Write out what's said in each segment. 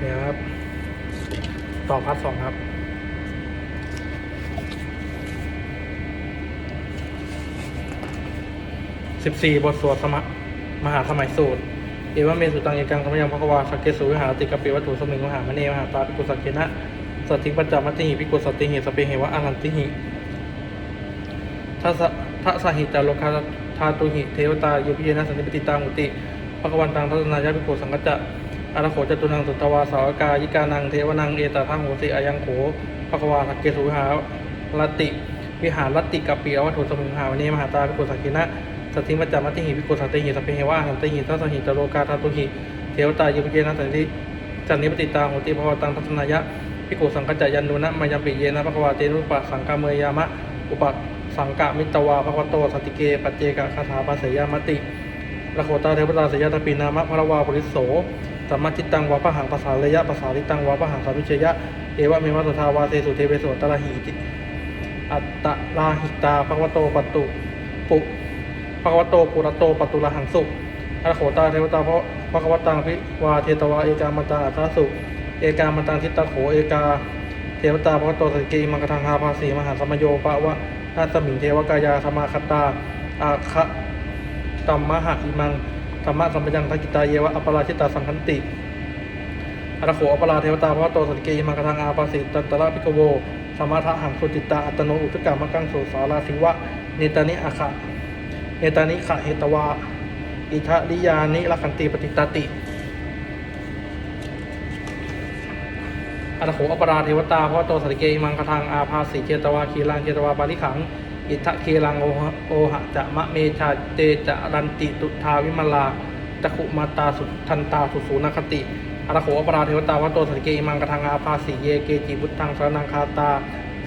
เดี๋ยวครับ ต่อพาร์ทสองครับสิบสี่บทสวดสมะมหาสมัยสูตร เอวเมสุตังเอกังธรรมยังพระกวาสักเกสุวิหารติกปิวัตถุสมิงมหามณีมหาตาปิกุสักเกนะสติปัญจมัติหิปิกุสติหิสเปเหวะอาหันติหิทัสทัสหิตาโลคาทาตุหิเทวตายุพิเยนะสันติปติตามุติพระกวันตังทัศนายาปิกุสังกัจจะ อาราโขจตุนังสุตตวาสาวกายิกานังเทวนังเอตทังโหติอายังโขพระกวาสักเกสุวิหารติวิหารรติกปิวัตถุสมิงมหามณีมหาตาปิกุสักเกนะสติมัจจามัติหิพิกุสัตติหิสัพเพเหวะหันติหิทัสหิตโลกาทาตุหิเทวตายุปเจนะสันติจันนิปติตาโหติภวตังทัศนายะพิกุสังกัจจยันนุนะมายัมปิเยนะภควาเตนุปะสังกาเมยามะอุปสังกะมิตวาภควโตสติเกปัจเจกะคาถาภาษยามติระโคตาเทวตาสยตปินามะพระวาปุริโส สัมมาจิตตังวะปะหังภาษาระยะภาษาลิตังวะปะหังสามิเชยะ เอวะเมวะสุทาวาเตสุเทเวสุตระหิติอัตตะลาหิตาภควโตปัตุปุภควโตปุระโตปัตุระหังสุอะโขตาเทวตาเพราะภควตังพิวาเทตวาเอกามันตังอัตตาสุ เอกามันตังทิตตะโขเอกา เทวตาภควโตสกิมังกทังหาภาสีมหาสมโยปะวะนาสมิงเทวกายาสมาคตาอาคะตัมมหะอิมัง ธรรมะสัมปยังทักิตาเยวะอปราชิตาสังคันติอรโขอปราเทวตาพระโตสัตเกยมังคทังอาปาสิตันตระพิกโวสมาทะหังสุจิตตาอัตโนอุทกามังกังโสสาราสิวะเนตานิอาคะเนตานิขะเหตวาอิทะลิยานิลักขันติปฏิตาติอรโขอปราเทวตาพระโตสัตเกยมังคทังอาภาสิเจตวาคีลังเจตวาปาริขัง อิทะเคลังโอหะโอหะจะมะเมชาเตจะรันติตุทาวิมลาจักขุมาตาสุทันตาสุสูนคติอรโขอปราเทวตาวัตโตสันเกอิมังกทังอาภาสีเยเกจิบุตตังสรนังคาตา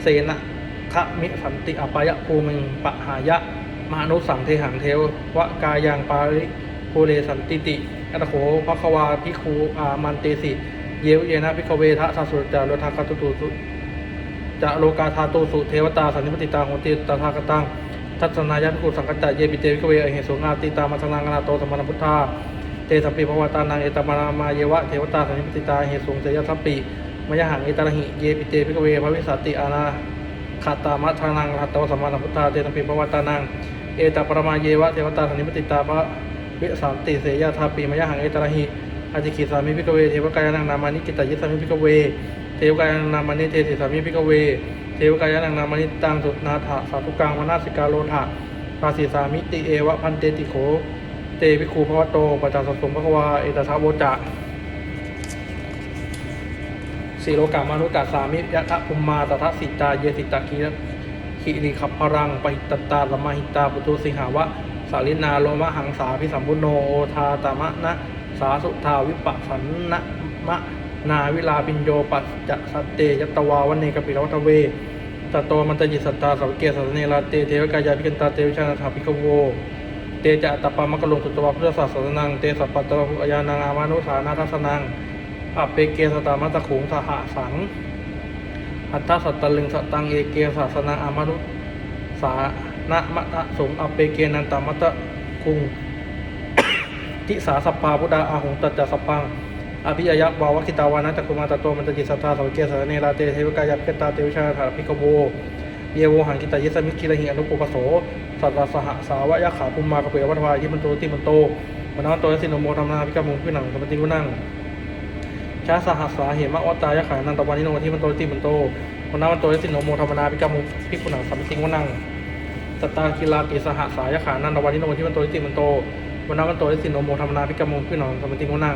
เสนะคะมิสันติอปายะภูมิงปะหายะมานุสังเทหังเทววะกายังปาริภูเรสันติติอรโขภควาพิคูอามันเตสิ เยวเยนะพิกเวทะสัสุจาโลทาคตุตุสุ จะโลกาธาตุสุเทวตาสันนิปติตาโหติตถาคตังทัศนายะพิคุสังกัจจะเยปิเตวิกเวอเหสุงาติตามัสนังนาโตสมณพุทธาเตสัพปิภวตานังเอตมานามาเยวะเทวตาสันนิปติตาเหสุงเสยสัพปิมยหังเอตระหิเยปิเตพิกเวภวิสัตติอานาคาตามัทานังหัตตวสมานพุทธาเตสัพปิภวตานังเอตปรมาเยวะเทวตาสันนิปติตาภวิสันติเสยทัพปิมยหังเอตระหิอาจิกิสามิพิกเวเทวกายานังนามานิกิตายิสามิพิกเว เทวกายานังนามานิเทติสามิพิกเว เทวกายนังนามานิตังสุนาถาสาธุกังวนาสิกาโลถะภาสีสามิติเอวะพันเตติโข เตวิคูพระวโตปัจจสสสมพระวาเอตทะโวจะสีโลกามานุกัสสามิยะทะภุมมาตถะสิตาเยสิตาคีรขิริขับพรังปหิตตาลมาหิตาปุตุสิหาวะสาลินาโลมะหังสาพิสัมพุโนโอทาตามะนะสาสุทาวิปัสสันนะมะ นาวิลาปิญโยปัจจะสัตเตยัตตวาวันเนกปิรวัตเวตโตมันตยิสัตตาสาวเกสัสเนลาเตเทวกายาพิกันตาเตวิชานาถาภิกโว เตจะอัตปามกะลงสุตวะพุทธศาสนัง เตสัปัตตวะภุยานังอามานุสานาทัสนังอเปเกสตามัตะขุงสหสัง อัตสัตตลึงสตังเอเกศาสนังอามานุสานะมะทะสงอเปเกนันตามัตตะคุงทิสาสปาพุทธาอาหงตัจจสปัง อภิยยะวาวคิตาวานะจักคุมาตโตมันตจิตสัทธาสวเกสรเนราเตเทวกายาภิกตาเตวิชาถาภิกโวเยโวหังกิตายิสมิคิระหิอนุปปโสสัตตสหสาวะยะขาปุมมากะเปยวัฏวายิมันโตติมันโตมันนโตยสินโมธรรมนาภิกมุงพิหนังสมติกุนังชาสหัสสาเหมะวัตายะขานันตวานิโนทิมันโตติมันโตมันนโตยสินโมธรรมนาภิกมุงพิกุนังสมติกุนังสตาคิลาติสหสายะขานันตวานิโนทิมันโตติมันโตมันนโตยสินโมธรรมนาภิกมุงพิหนังสมติกุนัง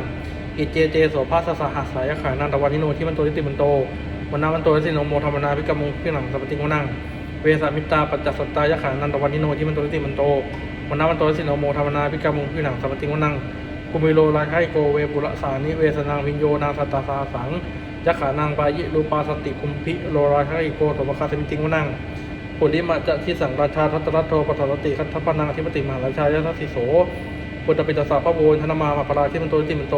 อิเจเจโสภาสสหัสสายขานันตวันิโนที่มันโตทิติมันโตวันนามันโตสิโนโมธรรมนาพิกมุพิหนังสัพติงวนังเวสามิตาปัจจสตายขานันตวันิโนที่มันโตทิติมันโตวันนามันโตสิโนโมธรรมนาพิกมุพิหนังสัพติงวนังกุมิโลราชไคโกเวปุระสานิเวสนังวิญโยนาสตาสาสังยขานังปายิรูปาสติคุมพิโลราชไคโกสมคาสมิติงวนังปุริมาจะที่สังราชาทัตรัตโทปัสสติคัตถปนังทิปติมหาราชายทัสสิโสพุทธปิตสาพระโวนธนมามาปราที่มันโตติมันโต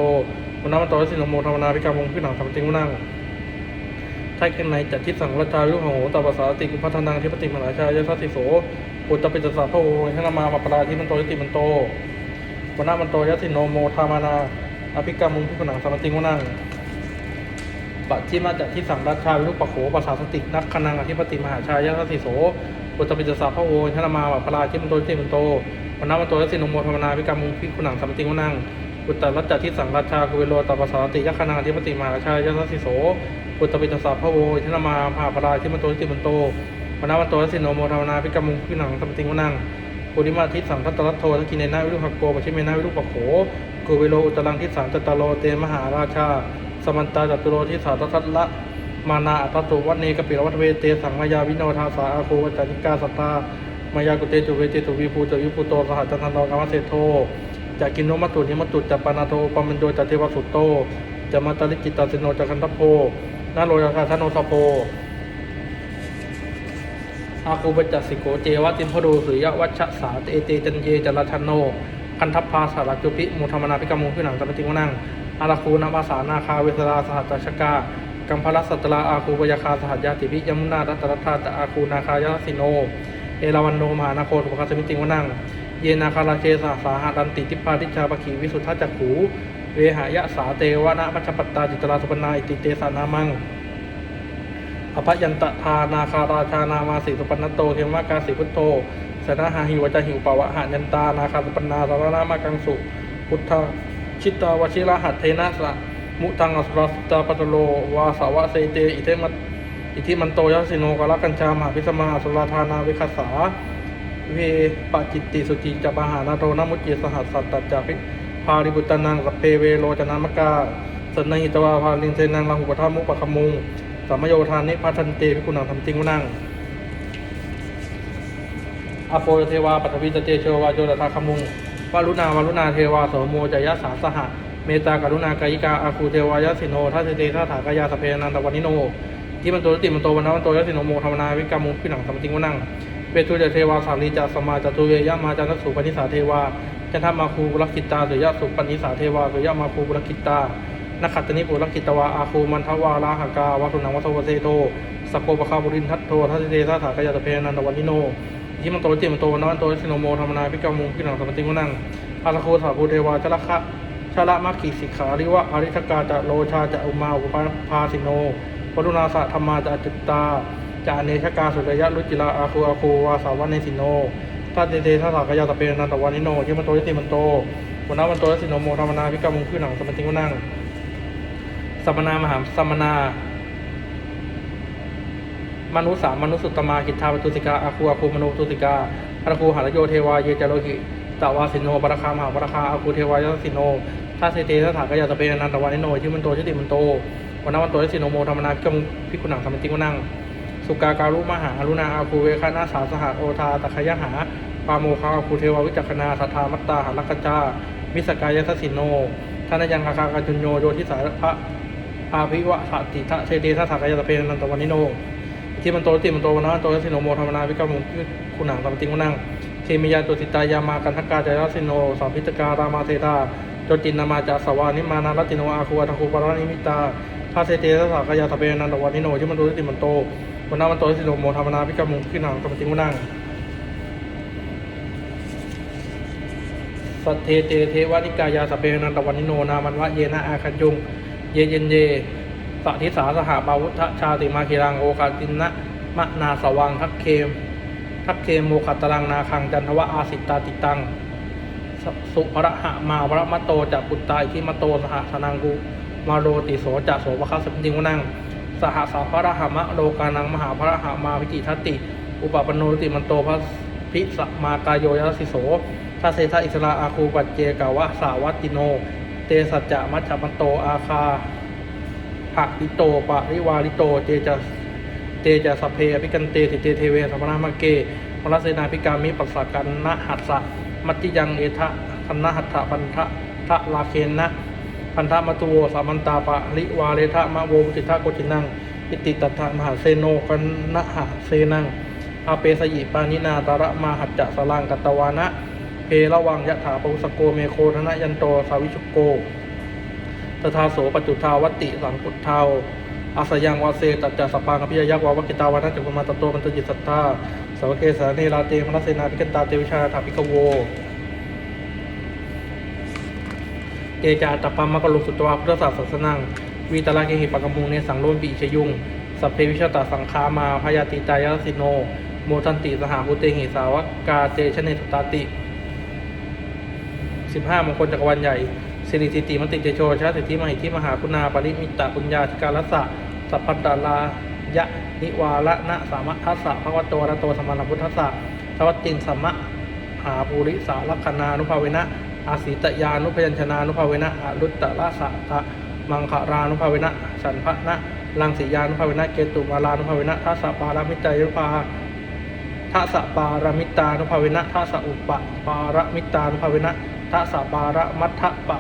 วันนั้นมันโตสินโมธรรมนาพิกามงพิหนังธรรมติงุนั่งใช่แค่ไหนจัดทิศสังราชาลุหังโหตปัสสาติกุพัฒนังทิปติมหาชายสัสสิโสพุทธปิตสาพระโวนธนมามาปราที่มันโตติมันโตวันนั้นมันโตยสินโมธรรมนาอภิกามงพิหนังธรรมติงุนั่งปัจฉิมาจากที่สังรัชชาวิรุปะโขปัสสาสติกนักขนังอธิปติมหาชายยะสิโสปุตตปิจสาพระโอชนะมาวัพพลาชิมันโตชิมันโตวันนาวันโตและสินโมธรรมนาพิกรรมุพิคุนังสัมติงวนัง ปุตตรัจจที่สังรัชชากุเวโรตปัสสาติยักขนังอธิปติมาชายยะสิโสปุตตปิจสาพระโอชนะมาภาพลาชิมโตชิมโตวันาวันโตสินโมธรรมนาพิกรมุงพิคุนังสัมปติงวนังปุริมาทิสังทัตตรัตโททักินเนนาวิรุหกโกปชิเมนาวิรุปโขกุเวโลอุตรังทิสังจตโลเตมหาราชา สมันตาจตุโรทิสาทัตละมานาอัตตุวัตเนกปิรวัตเวเตสังมายาวิโนทาสาอาโควัจานิกาสตตามายากุเตจุเวเตตุวิภูจวิภูโตสหัจันทันโตกามเสโท จากกินโนมัตตุนิมัตตุจัปปานาโทปามันโดจเทวสุตโตจะมาตาลิกิตาสิโนจักันทโพนาโรยาคาทโนสโพอาคูปจัสสิโกเจวะติมพโดสุริยวัชชะสาเตเตจันเยจราชันโนคันทัพพาสาราจุปิมุธรรมนาภิกรรมุพิหนังสัมปติวนังอาราคูนาภาสานาคาเวสราสหัตชกากัมพลัสสัตตราอาคูปยาคาสหัสยาติพิยมุนารัตตรัตาตอาคูนาคายาสิโน เอราวันโนมหานาโคตุปคาสมิติวนัง เยนาคาราเชสาสาหาดันติทิพาทิชาปขีวิสุทธจักขูเวหายะสาเตวนะมัชฌปัตตาจิตราสุปนาอิติเตสานามังอภยันตทานาคาราชานามาสีสุปนตโตเทมวากาสีพุทโธสนาหาหิวจหิวปวะหายันตานาคาสุปนาสารนามากังสุ พุทธชิตาวชิระหัตเทนะสะมุตังอสุรสตาปัตโลวาสาวะเสเตอิเทมัตอิทิมันโตยัสิโนกาละกัญชามหาพิสมาสุราธานาวิคสา เวปจิตติสุจิจะปหานาโทนมุจิสหัสสัตตจาภิพาริบุตนังสัพเพเวโรจนามกาสนหิตวาภาลินเทนังลาหุปทามุปะคมุงสัมโยธานิพัทันเตพิกุณังทำจริงวนั่งอโปเทวาปัทวิตเตเชวาโจตถาคมุงวารุณาวารุณาเทวาโสโมจยสาสหะเมตากรุณากายิกาอาคูเทวายสิโนทัสเตทัถากายาสเพนันตวันิโนที่มันโตติมันโตวันนวันโตยสิโนโมธรรมนาวิกามุพิหนังสมจริงวนั่ง เปตุเจเทวาสาลีจาสมาจตุเวยะมาจานัสุปนิสาเทวาจันทมาคูบุรคิตตาสุยะสุปนิสาเทวาสุยะมาคูบุรคิตตานักขัตนิปุรกิตวาอาคูมันทวาราหกาวัตุนังวัตวเสโตสโกปะคาบุรินทัตโททัตเตทัสถากายาตเพนันตวันิโนยิมันโตจิมันโตวันโตสิโนโมธรรมนาพิกามุงพิหนังสมติงวนังอาสโคสาภูเทวาชละคะชละมัคคิสิกขาริวะอริทกาจะโลชาจะอุมาอุปาพาสิโนวัตุนาสะธรรมาจะอจิตตา จะอเนชกาสุรยะรุจิลาอาคูอาคูวาสาวันเนสิโนทัตเตเททัสถากยาตะเพนันตวันิโนยิมันโตจิมันโตวันนวันโตสิโนโมธรรมนาพิกามุพิหนังสมติงวนั่งสัมมนามหาสัมมนามนุสามนุสุตตมากิทธาปตุสิกาอาคูอาคูมโนตุสิกาอาคูหารโยเทวาเยจโลหิตาวาสินโนปรคามหาปรคาอาคูเทวายสสินโนทัสเสเตทัสถากยาตะเปนันตวานิโนที่มันโตชิติมันโตวันนั้วันโตยสินโนโมธรรมนาพิกมพิกุณังสมติงวนัง สุกาการุมหาอรุณาอาคูเวคานาสาสหโอทาตะขยหา ปาโมคาอาคูเทวาวิจักขนาสัทธามัตตาหาลักจาวิสกายสสินโนทานยังคาคากัจจุญโยโยทิสารพระอาภิวะสติทะเทเตทะถากายตเพนันตวันิโนที่มันโตติมันโตวันนั้นโตสิโนโมธรรมนาวิกามุคุณหนังตามติงวนังเทมิยาตุสิตายามากันทกาจายสิโนสาพิจการามาเทตาโจตินนามาจาสวานิมานาลติโนอาคูอัตคูปารานิมิตาทาเทเตทะถากายตเพนันตวันนิโนที่มันโตติมันโต วันนั้นมันโตสิโนโมธรรมนาวิกามุคุณหนังตามติงวนังสัทเทเตเทวานิกายาสเปนันตวันนิโนนามันวะเยนะอาคันยุงเยเยนเยสัทิสาสหบาวุธชาติมาคีรังโอคาตินะมะนาสวังทักเคมทักเคมโมขัตตรังนาคังจันทวะอาสิตาติตังสุระหะมาวรมะโตจะปุตตาอิทิมะโตสหสนังกุมาโรติโสจะโสวะคัสปิงวนัง สหสาพระหามะโลกานังมหาพระหามาวิจิทัตติ อุปปโนติมันโตพระพิสมากายโยยสิโสทัสเสทะอิสราอาคูปัจเจกาวะสาวัตติโน เตสัจจะมัชฌมันโตอาคาหะลิโตปะริวาลิโตเตจะเตจะสเพอภิกันเตติเตเทเวสัมมนามะเกมรสเสนาภิกามิปัสสะกันนะหัสสะมัตติยังเอทะคันนะหัตถะพันทะทะลาเคนนะ พันธมัตุโวสามันตาปะริวาเลทะมะโวมุติทะโกจินังอิติตัตถะมหาเซโนกันนะหะเซนังอาเปสยิปานินาตระมาหัจจะสลังกัตตวานะเพระวังยะถาปุสโกเมโคธนะยันโตสาวิชุโกตถาโสปจุทาวัติสังพุทธาวอาสยังวาเซตัจจะสปางอภิยยักวาวกิตาวานะจักรมาตโตมันตจิตสัทธาสาวกเกสาเนราเตมรสเสนาภิกตาเตวิชาถาภิกโว เกจาตปามะกะลุสุตวาพุทธศาสนานังวีตลาเกหิปะกมุงเนสังโลนปีชยุง สัพเพวิชตาสังคามาพยาติตายรสิโน โมทันติสหาภูเตหิสาวกาเตชเนตตาติสิบห้ามงคลจักรวาลใหญ่สิริสิติมติเจโชชาสิทธิมหิทธิมหาคุณาปริมิตตปุญญาธิการสะสัพพัตตาลายะนิวาระนะสามะทัสสะภควโตระโตสมานพุทธัสสะทวัตติงสัมมะหาภูริสาลักขณานุภาเวนะ อาศิตยานุพยัญชนานุภาเวนะอรุตตละสะทะมังคารานุภาเวนะสันพะนะลังสียานุภาเวนะเกตุมาลานุภาเวนะทัสสะปารามิตายุภาทัสสะปารมิตานุภาเวนะทัสสะอุปปารมิตานุภาเวนะทัสสะปารมัทธป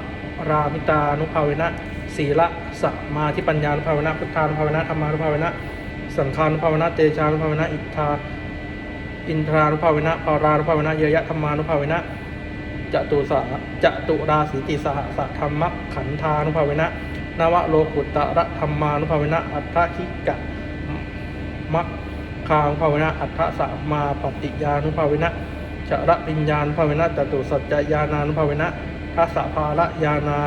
รามิตานุภาเวนะศีละสัมมาทิปัญญานุภาเวนะพุทธานุภาเวนะธรรมานุภาเวนะสังฆานุภาเวนะเตชานุภาเวนะอิทธาอินทรานุภาเวนะปารานุภาเวนะเยยะธรรมานุภาเวนะจตุสา จตุราสีติสหสธรรมขันธานุภาเวนะนวโลกุตระธรรมานุภาเวนะอัตถคิกะมัคคานุภาเวนะอัฏฐสัมมาปฏิญานุภาเวนะจระปิญญานุภาเวนะจตุสัจจญาณานุภาเวนะทัสสะภาระญาณา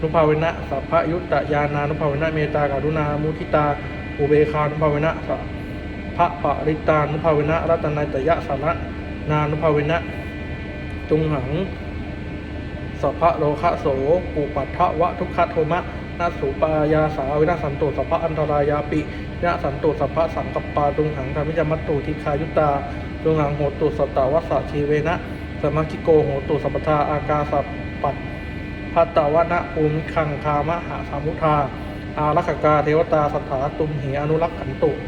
นุภาเวนะสัพพยุตตญาณานุภาเวนะเมตตากรุณามุทิตาอุเบคานุภาเวนะสัพพะปริตานุภาเวนะรัตนัยตยะสนะนานุภาเวนะตุงหัง สัพพะโลคะโสปุปัฏฐวะทุกขโทมะนาสุปายาสาวินาสันตุสัพพะอันตรายาปินาสันตุสัพพะสังกปาตุงหังธรรมิจมัตตุทิคายุตตาตุงหังโหตุสัตตวัสสะชีเวนะสมาคิโกโหตุสัพพทาอากาสัพปัตพัตตวนะภูมิคังคามหาสามุทาอารักกาเทวตาสถาตุมเหอนุรักขันตุ พร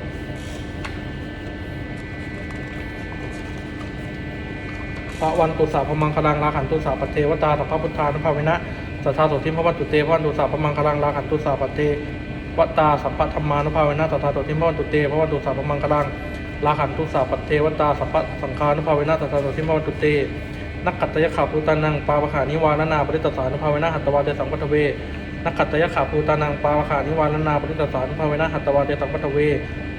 ะวันตุสาพมังคลังลาขันตุสาปเทวตาสัพพพุทธานุภาเวนะสัทธาโสทิมพระวันตุเตวันตุสาพมังคลังลาขันตุสาปเทวตาสัพพธรรมานุภาเวนะสัทธาโสทิมพระวันตุเตพระวันตุสาพมังคลังลาขันตุสาปเทวตาสัพพสังฆานุภาเวนะสัทธาโสทิมพระวันตุเตนักขัตตยขาภูตานังปาปะขานิวาลนาปริตตสานุภาเวนะหัตตวาเตสังปัทเวนักขัตตยขาภูตานังปาปะขานิวาลนาปริตตสานุภาเวนะหัตตวาเตสังปัทเว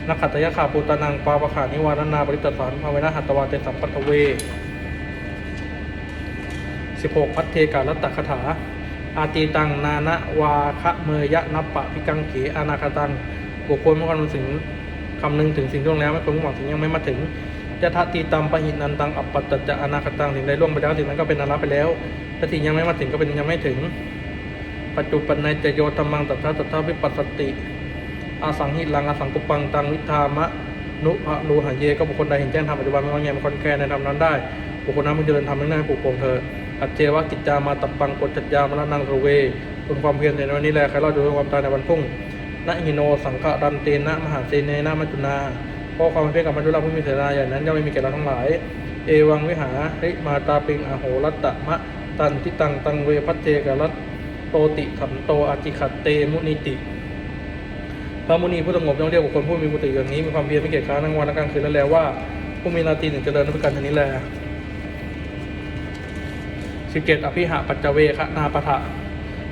นักขัตตยขาภูตานังปาปะขานิวาลนาปริตตสานุภาเวนะหัตตวาเตสังปัทเว 16 พัทเทกาลัตตคาถา อาตีตัง นานะวาคะเมยะนัปปะพิกังเขอานาคาตังบุคคลเมื่อคำถึงคำนึงถึงสิ่งที่ล่วงแล้วไม่ควรมุ่งหวังสิ่งยังไม่มาถึงยะทะตีตัมปะหินันตัง อัปปัตตจะอนาคตังสิ่งใดล่วงไปแล้วสิ่งนั้นก็เป็นอนาไปแล้วถ้าสิ่งยังไม่มาถึงก็เป็นยังไม่ถึง ปัจจุปันในจโยธรรมังตัทธะตัทธะวิปัสสติอาสังหิลังอาสังกุปังตังวิธามะนุภะรูหะเยก็บุคคลใดเห็นแจ้งธรรมปัจจุบันไม่ว่าแง่เป็นคนแก่ในธรรมนั้นได้บุคคลนั้นมันเจริญธรรมนั้นได้ปลูกปงเธอ อัจเจวะกิจจามาตับปังกฎจัจยามรนังสเวคุณความเพียรในวันนี้แลใครรอดอยู่ด้ความตายในวันพุ่งนะหิโนสังฆรันเตนะมหาเสเนนะมัจจุนาเพราะความเพียรกับมัจจุราผู้มีเสนาอย่างนั้นย่อมไม่มีแก่เราทั้งหลาย เอวังวิหาริมาตาปิงอโหรัตตะมะตันทิตังตังเวพัจเจกรัตโตติขันโตอาจิขัตเตมุนิติพระมุนีผู้สงบย่อมเรียกบุคคลผู้มีบุตรอย่างนี้มีความเพียรไม่เกียจค้านทั้งวันและกลางคืนแล้วแลว่าผู้มีนาตีหนึ่งเจริญด้วยกันชนี้แล สิบเจ็ดอภิหะปัจจเวคะนาปะทะ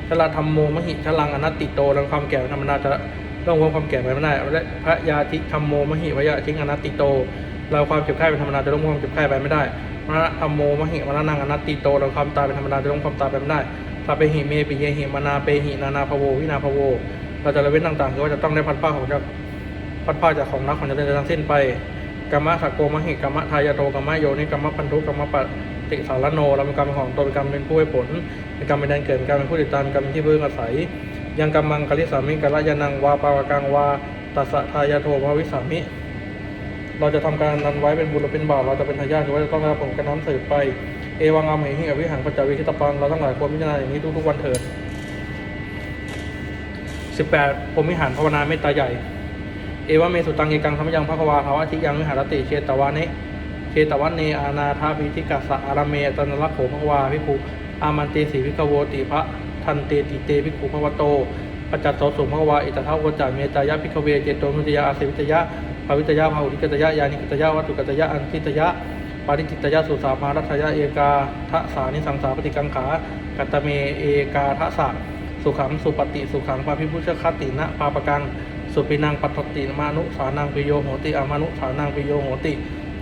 ชลาธรรมโมมหิชลังอนัตติโตดังความแก่ธรรมดาจะเรื่องความแก่ไปไม่ได้และพระยาติธรรมโมมหิวยะทิ้งอนัตติโต เราความเจ็บไข้เป็นธรรมดาจะล้มความเจ็บไข้ไปไม่ได้มรณะธรรมโมมหิมรณังอนัตติโตเราความตายเป็นธรรมดาจะล้มความตายไปไม่ได้สัพเพหิเมปิเยหิมานาเปหินานาภโววินาภโว เราจะละเว้นต่างๆคือว่าจะต้องได้พัดผ้าของจากพัดผ้าจากของรักของจะเป็นทั้งสิ้นไปกรรมะสักโกมหิกรรมะทายาโตกรรมะโยนิกรรมะพันธุกรรมะป ฏิสารโนเราเป็นกรรมเป็นของตนเป็นกรรมเป็นผู้ให้ผลเป็นกรรมเป็นแดนเกิดเป็นกรรมเป็นผู้ติดตามเป็นกรรมเป็นที่พึ่งอาศัย ยังกรรมังกลิสามิกะละยานังวาปาวกังวาตัสสะทายาโทภวิสามิ เราจะทำการนั้นไว้เป็นบุญหรือเป็นบาปเราจะเป็นทายาทหรือว่าจะต้องได้รับผลการน้อมสืบไปเอวังอามเหหิอวิหังปัจจวิคิตปังเราทั้งหลายควรพิจารณาอย่างนี้ทุกๆวันเถิด18พรมวิหารภาวนาเมตตาใหญ่ เอวะเมสุตังเอกังธรรมยังพระควาภาวะทิยังวิหารติเชตวานิ เชตวันเนอานาทาภิทิกัสสะอารเมตันลักโขภควาภิกขุอามันเตสีวิกโวติพระทันเตติเตภิกขุภวโตปัจจัตโสสุภวาอิตถาวจาเมตายะภิกเวเจโตมุตยาอาเสวิตยะภาวิตยะภาหุริกตยะยานิกตยะวัตุกตยะอันทิตยะปาริจิตยะสุสามารัตยะเอกาทะสานิสังสาปฏิกังขากัตตเมเอกาทะสะสุขังสุปฏิสุขังปาพิพุชคตินะปาปกังสุปินังปัตตติมานุสานังปิโยโหติอามานุสานังปิโยโหติ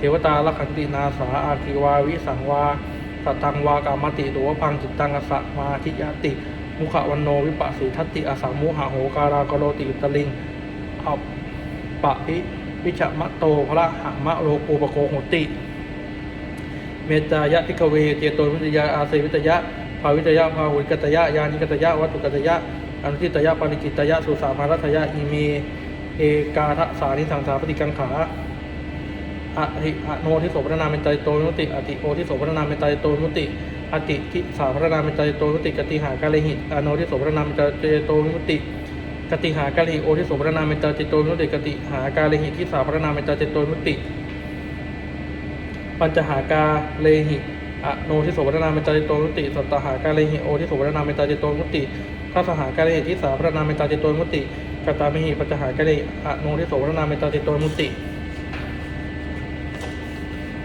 ทวตาลขันตินาสาอาคิวาวิสังวาสัตตังวากามติตัวพังจิตตังอสะมาทิยติ มุขวันโนวิปัสสีทัตติอาสามุหะโหการากโรติอุตลิงอัปปะพิวิชมะโตพระหะมะโลปูปโคโหติ เมตายะพิกเวเจโตวิทยาอาเซวิทยะภาวิทยะภาหุริกตยะยานิกัตยะวัตถุกัตยะอนุทิตยะปาริจิตยะสุสาภารัตยะอิเมเอกาทะสานิสังสาปฏิกังขา อะริอโนทิโสพระนามเป็นใจโตมุติอติโอทิโสพระนามเป็นใจโตมุติอติทิสาพระนามเป็นใจโตมุติกติหากาเลหิอโนทิโสพระนามเป็นใจโตมุติกติหากาเลหิโอทิโสพระนามเป็นใจโตมุติกติหากาเลหิทิสาพระนามเป็นใจโตมุติปัญจหากาเลหิอโนทิโสวรนาเมตตาจิโตนุติสัตตหากาเลหิโอทิโสวรนาเมตตาจิโตนุติทัสหากาเลหิทิสาพระนาเมตตาจิโตนุติกตามิหิปัญจหากาเลหิอโนทิโสวรนาเมตตาจิโตนุติ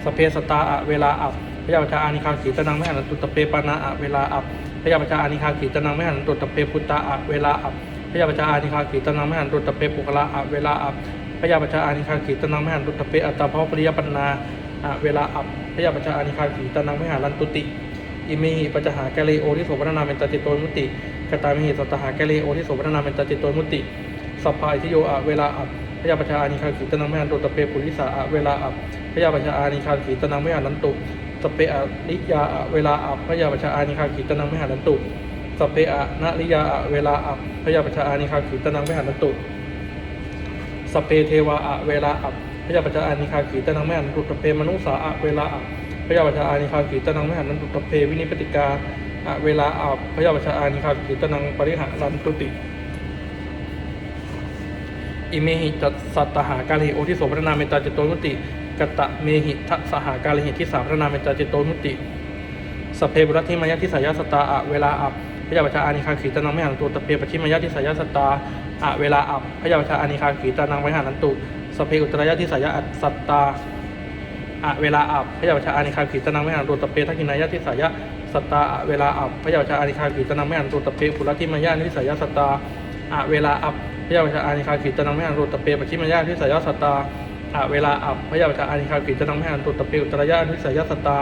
สเพสตาอะเวลาอับพยาปชาอานิคาขีตนังไม่หันตุตตะเปปานาอะเวลาอับพยาปชาอานิคาขีตนังไม่หันตุตตะเปพุตตาอะเวลาอับพยาปชาอานิคาขีตนังไม่หันตุตตะเปปุกละอะเวลาอับพยาปชาอานิคาขีตนังไม่หันตุตตะเปอัตตาภปริยปันนาอะเวลาอับพยาปัจจานิคาขีตนังไม่หารันตุติอิมหิปัจจหากะเลโอที่โสพนาเป็นตาจิตโตมุติกตามิหิสัตหากะเลโอที่โสพนาเป็นตาจิตโตมุติสัพพายทิโยอะเวลาอับพยาปัจจานิคาขีตนังไม่หาตุตะเปปุริสาอะเวลาอับ พยาปัจจานิคาขีตนังไม่หารันตุสเปอะลิยาอะเวลาอับพยาปัจจานิคาขีตนังไม่หารันตุสเปอะนะลิยาอะเวลาอับพยาปัจจานิคาขีตนังไม่หารันตุสเปเทวาอะเวลาอับพยาปัจจาอานิคาขีตนังไม่หานันตุตเปมนุสาอะเวลาอับพยาปัจจาอานิคาขีตนังไม่หันนันตุตเปวินิปติกาอะเวลาอับพยาปัจจาอานิคาขีตนังปริหารันตุติอิเมหิจัตสัตตหากาลิโอที่โสพระนามเมตตาจิตโตมุติ กตะเมหิทัสหากาลิหิที่สามพระนามเมตตาจิตโตมุติสเพบุรัติมายะทิสายาสตาอะเวลาอับพยาปัจจาอานิคาขีตานังไม่หันตุตะเปปชิมายะทิสายาสตาอะเวลาอับพยาปัจจาอานิคาขีตานังไม่หันันตุสพเพอุตรายะทิสายาสัตตาอะเวลาอับพยาปัจจาอานิคาขีตานังไม่หันตุตะเปทักินายะทิสายาสตาอะเวลาอับพยาปัจจาอานิคาขีตานังไม่หันตุตะเปปุรัติมายะทิสายาสตาอะเวลาอับพยาปัจจาอานิคาขีตานังไม่หันตุตะเปปชิมายะทิสายาสตา อะเวลาอับพยาปัจจาอานิคาขีตนังไม่หันตุตะเปอุตรายะทิสายสตา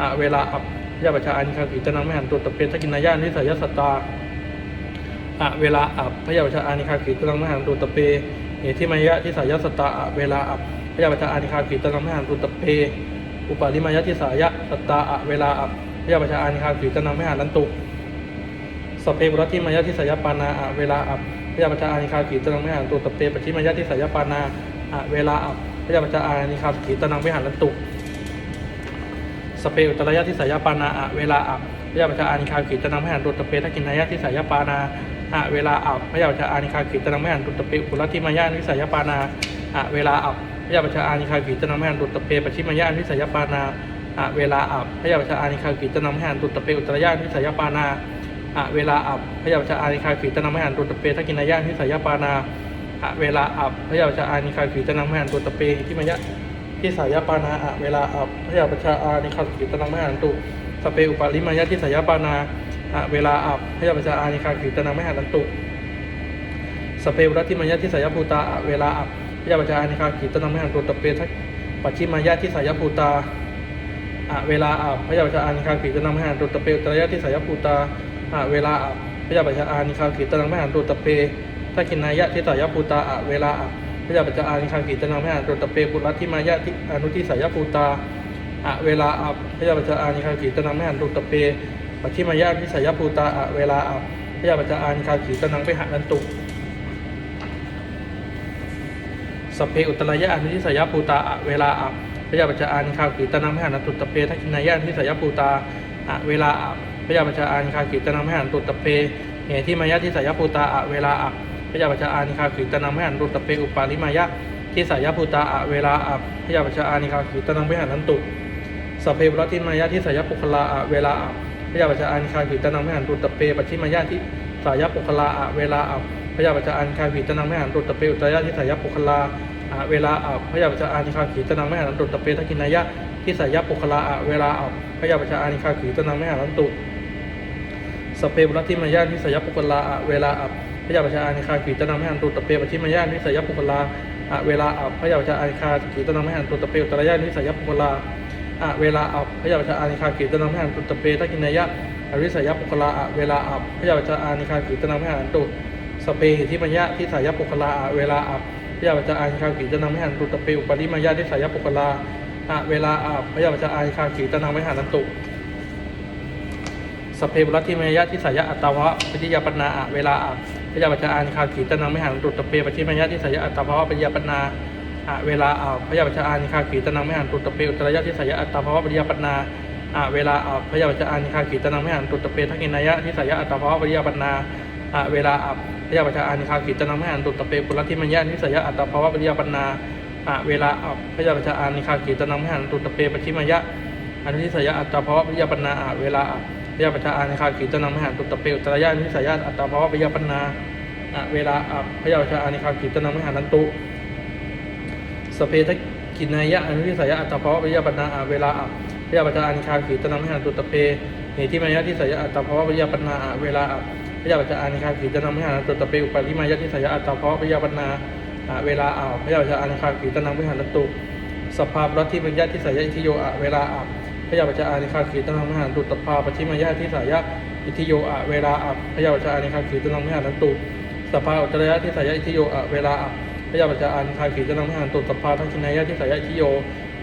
อะเวลาอับพยาปัจจาอานิคาขีตนังไม่หันตุตะเปทกินายานิสัยสตาอะเวลาอับพยาปัจจาอานิคาขีตนังไม่หันตุตะเปเหติมายะทิสายสตาอะเวลาอับพยาปัจจาอานิคาขีตนังไม่หันตุตะเปอุปาลิมายะทิสายะสตาอะเวลาอับพยาปัจจาอานิคาขีตนังไม่หันลันตุสเพบุรติมายะทิสายปานาอะเวลาอับพยาปัจจาอานิคาขีตนังไม่หันตุตะเปปชิมายะทิสายปานา อะเวลาอับพยาปัจจาอานิคาสขีตนังไม่หันลัตุสเปอุตระยะที่สายปานาอะเวลาอับพยาปัจจาอานิคาสขีตนังไม่หันตุตเปทักกินายะที่สายปานาอะเวลาอับพยาปัจจาอานิคาสขีตนังไม่หันตุตเปอุรติมายะนิสายปานาอะเวลาอับพยาปัจจาอานิคาสขีตนังไม่หันตุตเปปชิมายะนิสายปานาอะเวลาอับพยาปัจจาอานิคาสขีตนังไม่หันตุตเปอุตระยะนิสายปานาอะเวลาอับพยาปัจจาอานิคาสขีตนังไม่หันตุตเปทักกินายะนิสายปานา อะเวลาอับพยาปัจจาอานิคาขีตนังไม่หันตุตตะเปที่มายะที่สายปานาอะเวลาอับพยาปชาอานิคาขีตนังไม่หันตุสเปอุปาลิมายะที่สายปานาอะเวลาอับพยาปชาอานิคาขีตนังไม่หันตุสเปอุรัติมายะที่สายภูตาอะเวลาอับพยาปชาอานิคาขีตนังไม่หันตุตเปทักปัจฉิมายะที่สายภูตาอะเวลาอับพยาปชาอานิคาขีตนังม่หันตุตเปตระยะที่สายภูตาอะเวลาอับพยาปชาอานิคาขีตนังไม่หันตุตเป ทักขินายะที่สายภูตาอะเวลาอับพยาปัจจานิคังกิตนังพยาตุตเปปุรัติมายะทิอนุทิสายปูตาอะเวลาอับพยาปัจจานิคังกิตนังพยาตุตเปปัจฉิมายะทิสายปูตาอะเวลาอับพยาปัจจานิคังกิตนังไปหานันตุสเพอุตรายะอนุทิสายปูตาอะเวลาอับพยาปัจจานิคังกิตนังพยาตุตเปทักินายะทิสายปูตาอะเวลาอับพยาปัจจานิคังกิตนังพยาตุตเปเหติมายะทิสายปูตาอะเวลาอับ พยาปัจจาอานิคาขีตนังไม่หันตุตะเปอุปาลิมายะที่สายภูตาอะเวลาอับพยาปัจจาอานิคาขีตนังไม่หันนันตุสเพบุรติมายะที่สายปุคลาอะเวลาอับพยาปัจจาอานิคาขีตนังไม่หันตุตะเปปัจฉิมายะที่สายปุคลาอะเวลาอับพยาปัจจาอานิคาขีตนังไม่หันตุตะเปอุตรายะที่สายปุคลาอะเวลาอับพยาปัจจาอานิคาขีตนังไม่หันตุตเปทักินายะที่สายปุคลาอะเวลาอับพยาปัจจาอานิคาขีตนังไม่หันนันตุสเพบุรติมายะที่สายปุคลาอะเวลาอับ พระยาปัจจาอานิคาขีตนังไม่หันตุตะเปปชิมายานิสยปุคลาอะเวลาอับพระยาปัจจาอานิคาขีตนังไม่หันตุตะเปอุตระยะนิสยปุคลาอะเวลาอับพระยาปัจจาอานิคาขีตนังไม่หันตุตะเปทักกินายะอริสยปุคลาอะเวลาอับพระยาปัจจาอานิคากิตนังไม่หันตุสเปหิทิมยะทิสายปุคลาอะเวลาอับพระยาปัจจาอานิคากิตนังไม่หันตุตเปอุปริมยะทิสายปุคลาอะเวลาอับพยาปัจจาอานิคากิตนังไม่หันตุสเพบุรัติเมยะทิสายะอัตตาวะปิยาปนาอะเวลาอะ พยาปัจจานิคาขีตนังไม่หันตุตตะเปปฏิมยะทิสยะอัตตาวะปฏิยาปนาอะเวลาอะพยาปัจจานิคาขีตนังไม่หันตุตตะเปอุตรยะทิสยะอัตตาวะปฏิยาปนาอะเวลาอะพยาปัจจานิคาขีตนังไม่หันตุตตะเปทักกินายะทิสยะอัตตาวะปฏิยาปนาอะเวลาอะพยาปัจจานิคาขีตนังไม่หันตุตตะเปปุรัติเมยะทิสยะอัตตาวะปฏิยาปนาอะเวลาอะพยาปัจจานิคาขีตนังไม่หันตุตตะเปปฏิมยะอนุทิสยะอัตตาภาวะปิยปันนาอะเวลาอะ พยาปัจจาอานิคาขีตนังมหันตุตเปอุตระยะอนุทิสยะอัตตาภาวะปิยปันนาเวลาพยาปัจจาอานิคาขีตนังมหันตุสเพทกินายะอนุทิสายะอัตตาภาวะปิยปันนาเวลาพยาปัจจาอานิคาขีตนังมหันตุตเปเหติมายะทิสายะอัตตาภาวะปิยปันนาเวลาพยาปัจจาอานิคาขีตนังมหันตุตเปอุปาริมายะทิสายะอัตตาภาวะปิยปันนาเวลาอะพยาปัจจาอานิคาขีตนังมหันตุสภาพรัตที่มัญญาทิสายะอิทิโยเวลาอะ พยาปัจจาอานิคาขีตนังมหันตุตปาปชิมัญญาทิสายะอิทิโยอะเวลาอะพยาปัจจาอานิคาขีตนังมหันตุสภาอุตรยะทิสายะอิทิโยอะเวลาอะพยาปัจจาอานิคาขีตนังมหันตุสภาทักขินายะทิสายะอิทิโย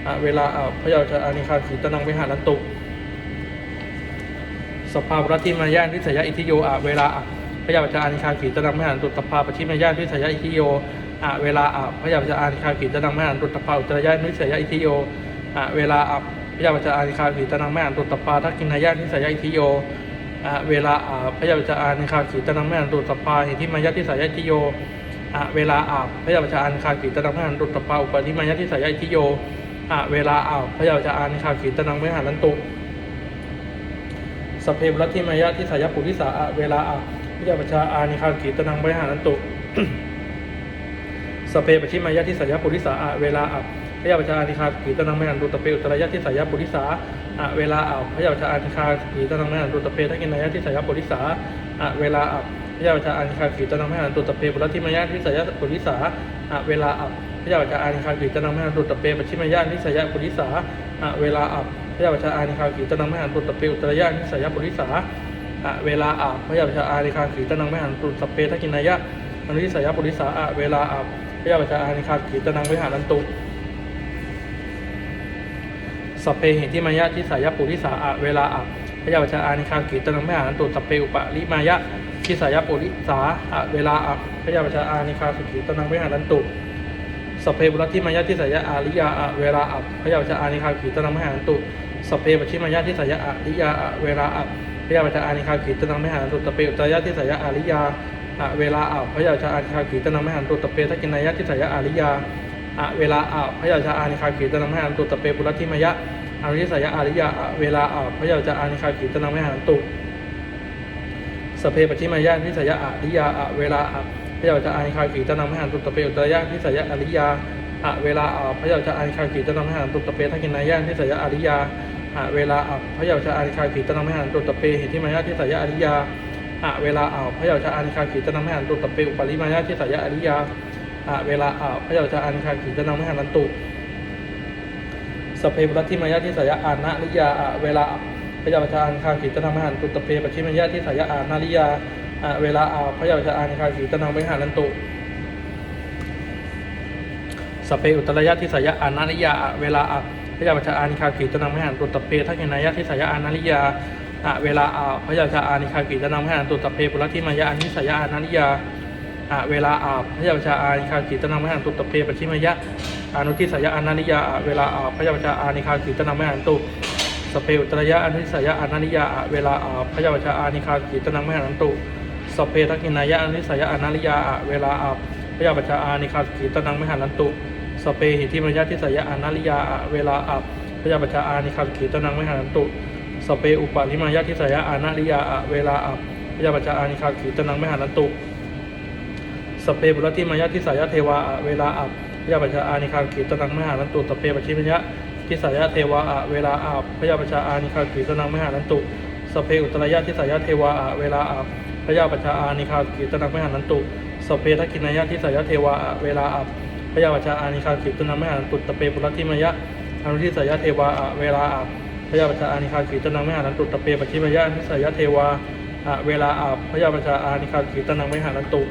อะเวลาอะพยาปัจจาอานิคาขีตนังมหันตุสภาพรัตที่มายานทิสยะอิทิโยอะเวลาอะพยาปัจจาอานิคาขีตนังมหันตุตภาปชิมายานทิสยะอิทิโยอะเวลาอะพยาปัจจาอานิคาขีตนังมหันตุตภาอุตรยะนิสยะอิทิโยอะเวลาอะ พยาปัจจาอานิคาขีตนังแมหันตุตภาทักกินายะนิสยะอิทิโยเวลาอะพยาปัจจาอานิคาขีตนังแมหันตุตภาหิทิมายะทิสยะอิทิโยเวลาอะพยาปัจจาอานิคาขีตนังแมหันตุตภาอุปนิมายะทิสยะอิทิโยเวลาอะพยาปัจจาอานิคาขีตนังแม่หันตุสเพบรัติมายะที่สายาปุริสาเวลาอะพิจาปชาอานิคาขีตนังบริหารันตุสเพปชิมายะที่สายาปุริสาเวลาอะ พยาปชาอานิคาขีตนังบริหารตุตเปอุตรยะที่สายปุริสาอะเวลาอะพยาปชาอานิคาขีตนังบริหารตุตเปทักกินายะที่สายปุริสาอะเวลาอะพยาปชาอานิคาขีตนังบริหารตุตเปบุรัติมายะที่สายปุริสาอะเวลาอะพยาปชาอานิคาขีตนังบริหารตุตเปปชิมายะที่สายปุริสาอะเวลาอะพยาปชาอานิคาขีตนังบริหารตุตเปอุตรยะที่สายปุริสาอะเวลาอาบพยาปชาอานิคาขีตนังไม่หันตุสเปทักกินายะอนุทิสายปุริสาอะเวลาอาบพยาปชาอานิคาขีตนังไม่หันอันตุ สพเพหิที่มายะที่สายปุริสาอะเวลาอาบพยาปชาอานิคาขีตนังไม่หันตุสพเปอุปะลิมายะที่สายปุริสาอะเวลาอาบพยาปชาอานิคาขีตนังไม่หันตุสพเพบุรติมายะที่สายอาริยาอะเวลาอาบพยาปชาอานิคาขีตนังไม่หันตุสพเพปชิมายะที่สายอาริยาอะเวลาอาบพยาปัจจาอานิคาขีตนังไม่หันตุตตะเปอุตรยะทิสายะอาริยาอะเวลาอ่าวพยาปัจจาอานิคาขีตนังไม่หันตุตตะเปทักินายะทิสยอาริยา อะเวลาอ่าพยาปัจจาอานิคาขีตนังมหันตุตเปปุรัติมยะอนุทิสยะอาริยะเวลาอ่าพยาปัจจาอานิคาขีตนังมหันตุสเพปชิมายะทิสยะอาริยาอะเวลาอ่าพยาปัจจาอานิคาขีตนังมหันตุตเปอุตรยะทิสยะอาริยาอะเวลาอ่าพยาปัจจาอานิคาขีตนังมหันตุตเปทักกินายะทิสยะอาริยาอะเวลาอ่าพระเยาวชาอานิคาขีตนังมหันตุตตะเปหิทิมายะทิสายะอริยาอะเวลาอ่าพระเยาวชาอานิคาขีตนังมหันตุตเปอุปาริมายะทิสายะอริยา อะเวลาอ่าพระเยาวชาอานิคาขีตนังไม่หันตุสเพบุรัติมายะทิสายะอานาริยาอะเวลาพระเยาวชาอานิคาขีตนังไม่หันตุตตะเปปชิมายะทิสายะอานาริยาอะเวลาอ่าพระเยาวชาอานิคาขีตนังไม่หันตุสเพอุตระยะทิสยะอานาริยาอะเวลาอะพระยาปัจจาอานิคาขีตนังมหันตุตเปทักกินายะทิสยะอานาริยาอะเวลาอะพระยาปัจจาอานิคาขีตนังมหันตุตเปปุรติมายะอานิสยะอานาริยา อะเวลาอะพยาปัจจาอานิคาขีตนังมหันตุตเปปชิมยะอนุทิสยะอนาริยาอะเวลาอะพยาปัจจาอานิคาขีตนังมหันตุสเพอุตรยะอนุทิสยะอนาริยาอะเวลาอะพยาปัจจาอานิคาขีตนังมหันตุสเพทักินายะอนุทิสยะอนาริยาอะเวลาอะพยาปัจจาอานิคาขีตนังมหันตุสเปหิทิมยะทิสยะอนาริยาอะเวลาอับพยาปัจจาอานิคาขีตนังไม่หันตุสเปอุปาลิมายะทิสยะอานาริยาอะเวลาอับพยาปัจจาอานิคาขีตนังไม่หันตุ เปบุรติมายะทิสายะเทวาอะเวลาอับพยาปัจจาอานิคาขีตนังไม่หันตุสเปปชิมยะทิสายะเทวาอะเวลาอับพยาปัจจาอานิคาขีตนังไม่หันตุสเปอุตรยะทิสายะเทวาอะเวลาอับพยาปัจจาอานิคาขีตนังไม่หันตุสเปทักกินายะทิสายะเทวาอะเวลาอับพยาวัชาอานิคาขิตุนังไม่หันตุตตะเปปุรติมายะอนุทิสายะเทวาอะเวลาอะพพยาปชาอานิคาขีตนังมหานันตุตะเปปชิมยะนิสยเทวาอะเวลาอาบพยาปชาอานิคาขีตนังไม่หานันตุ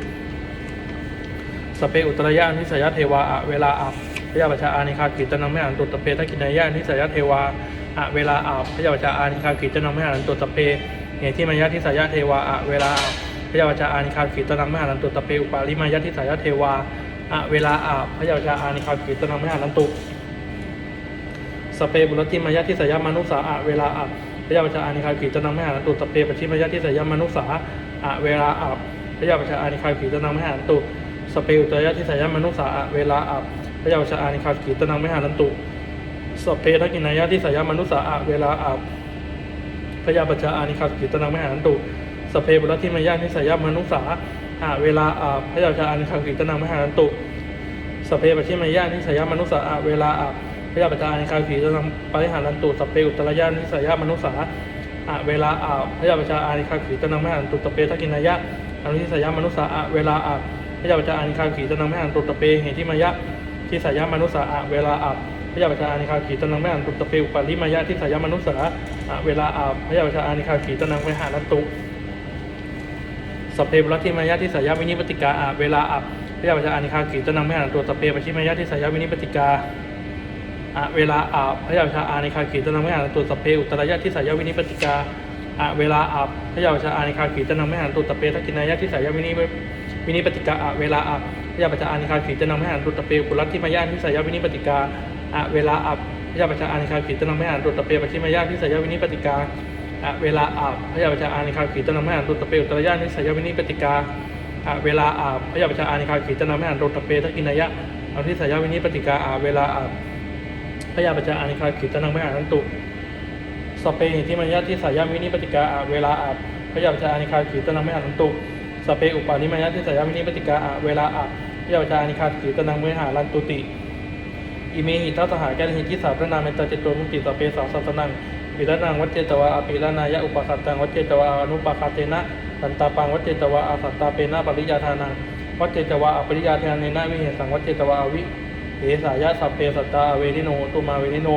สเปอุตรยะนิสยเทวาอะเวลาอาบพยาปชาอานิคาขีตนังไม่หานันตุตเปทักกินายะนิสยเทวาอะเวลาอาบพยาปชาอานิคาขีตนังไม่หานันตุตเปเหตุที่มายะทิสยเทวาอะเวลาอาบพยาปชาอานิคาขีตนังไม่หานันตุตเปอุปาลิมายะทิสยเทวาอะเวลาอาบพยาปชาอานิคาขีตนังไม่หานันตุสเปบุรติมายะทิสยมนุสาอะเวลาอับพยาปชาอานิคายขีตนังมหานันตุสเปปชิมายะทิสยมนุสาอะเวลาอับพยาปชาอานิคายขีตนังมหานันตุ สเปอุตยะทิสยมนุสาอะเวลาอับพยาปชาอานิคายขีตนังไมหานันตุสเปทักกินายะทิสยมนุสาอะเวลาอับพยาปชาอานิคายขีตนังไมหานันตุสเปบุรติมายะทิสยมนุสาอะเวลาอับพยาปชาอานิคายขีตนังไมหานันตุสเพปชิมายานิสยามนุสาอะเวลาอะพยาปจานิคาขีจะนำปริหารันตุสเพอุตรยานิสยามนุสาอะเวลาอะพยาปจานิคาขีจะนำให้หันตุสเพทักกินายะอนุทิสยามนุสาอะเวลาอะ พระยาปจานิคาขีจะนำให้หันตุสพเพเหติมายะทิสายามนุสาอะเวลาอะพระยาปจานิคาขีจะนำให้หันตุสพเพอุปาลิมายะทิสายามนุสาอะเวลาอะพระยาปจานิคาขีจะนำให้หันรันตุสพเพบุรติมายาที่สายาวินิปติกาอะเวลาอับพระยาปชาอานิคาขีจะนำให้อ่านตัวสพเพปชิมายาที่สายาวินิปติกาอะเวลาอับพระยาปชาอานิคาขีจะนำให้อ่านตัวสพเพอุตรายะที่สายาวินิปติกาอะเวลาอับพระยาปชาอานิคาขีจะนำให้อ่านตัวสเพทักกินายะที่สายาวินิ วินิปติกาอะเวลาอับพยาปชาอานิคาขีจะนำให้อ่านตัวสพเพปุรัติมายาที่สายาวินิปติกาอะเวลาอับพยาปชาอานิคาขีจะนำให้อ่านตัวสพเพปชิมายาที่สายาวินิปติกาอะเวลาอาบพยาปชาอานิคาขีตนำให้อ่านตุตเปอุตรยานิสยวินิปติกาอะเวลาอาบพยาปชาอานิคาขีตนำให้อ่านตุตเปทักินายะเอาที่สยวินิปติกาอะเวลาอาบพยาปชาอานิคาขีตนำให้อ่านนันตุสเปหิที่มายะที่สายวินิปติกาอะเวลาอาบพยาปชาอานิคาขีตนำให้อ่านนันตุ สเปอุปาลิมายะที่สยวินิปติกาอะเวลาอาบพยาปชาอานิคาขีตนำให้หารันตุติอิเมหิทัสหาแกนหิทิสาพระนามเมตตจิตโตมุติสพเปสาสัตนังปิรนังวัจเจตวาอภิรนายะอุปสัตตังวัจเจตวาอนุปคาเตนะสันตาปังวัจเจตวาอาสัตตาเปนะปริยาทานังวัจเจตวาอปริยาทานันนะวิเหสังวัจเจตวาอวิเหสายะสัพเพสัตตาเวนิโนตุมาเวนิโน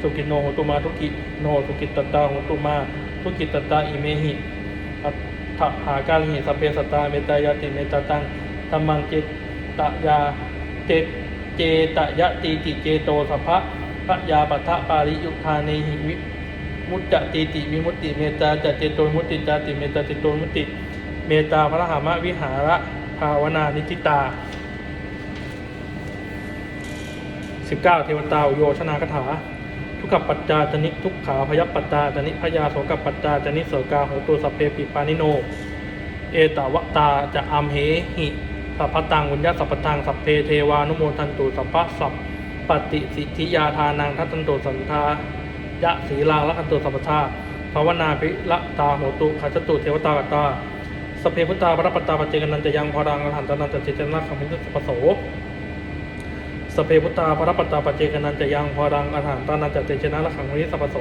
สุกิโนโหตุมาทุกิโนสุกิตตตาโหตุมาทุกิตตตาอิเมหิัหากาลหิสเพสตาเมตายาติเมตตาตังธัมมังเจตยาเจเจตยะตีติเจโตสัพพะพระยาปัทะปาริยุทาเนหิวิมุตจะตีติวิมุตติเมตตาจเจโตมุตติจติเมตตาจิตโตวิมุตติเมตตาพระหามะวิหาระภาวนานิจิตา 19 เทวตาโยชนากถา กขปัจจาจนิทุกขาพยัปัจจาจนิพยาโสกับปัจจาจนิโสกาโหตุสพเพปิปานิโน เอตวตาจะอัมเหหิสัพพตังวุญญาสัพพตังสัพเพเทวานุโมทันตุสัพพะสัพปฏิสิทธิยาทานังทัตตันตุสันทายะศีลางละคันตุสัพพทาภาวนาภิละตาโหตุขัจตุเทวตากตาสพเพพุทธาพระปตาปเจกนันจะยังพรังอรหันตนันจะเจตนาคัมมิตุสัพพโส สเพพุทธาพระปัตตาปเจกนันจะยังพรังอรหันตานันจะเจชนะละขังมิสัพโส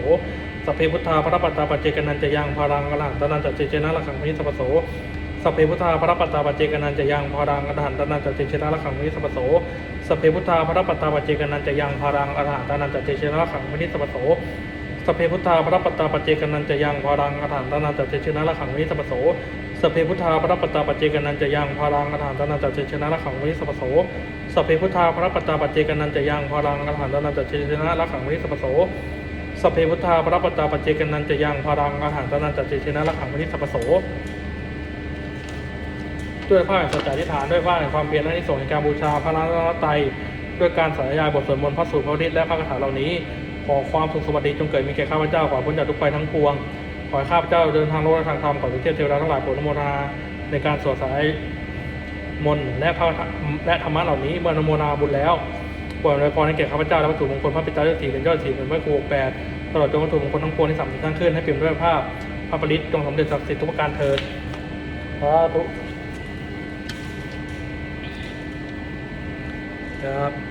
สเพพุทธาพระปัตตาปเจกนันจะยังพรังอรหันตานันจะเจชนะละขังมิสัพโสสเพพุทธาพระปัตตาปเจกนันจะยังพรังอรหันตานันจะเจชนะละขังมิสัพโสสเพพุทธาพระปัตตาปเจกนันจะยังพรังอรหันตานันจะเจชนะละขังมิสัพโสสเพพุทธาพระปัตตาปเจกนันจะยังพรังอรหันตานันจะเจชนะละขังมิสัพโส สพเพพุทธาพระปัตตาปเจกนันจะยังพรังอรหันตนันจะเชนะละขังมิสัพโสสัพเพพุทธาพระปัตตาปเจกนันจะยังพลังอรหันตนันจะเชนะละขังวิสัพโสสัพเพพุทธาพระปัตตาปเจกนันจะยังพลังอรหันตนันจะเชนะละขังวิสัพโสด้วยผ้าแห่งสัจจะทิฏฐานด้วยผ้าแห่งความเพียรและนิสงส์ในการบูชาพระรัตนตรัยด้วยการสาธยายบทสวดมนต์พระสูตรพระฤทธิ์และพระคาถาเหล่านี้ ขอความสุขสวัสดีจงเกิดมีแก่ข้าพเจ้าขอพ้นจากทุกภัยทั้งปวง ขอให้ข้าพเจ้าเดินทางโลกและทางธรรมขอทุกเทพเทวดาทั้งหลายโปรดอนุโมทนาในการสวดสายมนต์และพระและธรรมะเหล่านี้เมื่ออนุโมนาบุญแล้วปวดอวยพรให้แก่ข้าพเจ้าและวัตถุมงคลพระปิตาเจ้าสีเป็นยอดสีเป็นพระครูแปดตลอดจนวัตถุมงคลทั้งปวงที่สำเร็จทั้งขึ้นให้เปลี่ยนด้วยภาพพระปริตจงสำเร็จศักดิ์สิทธิ์ทุกประการเถิดสาธุครับ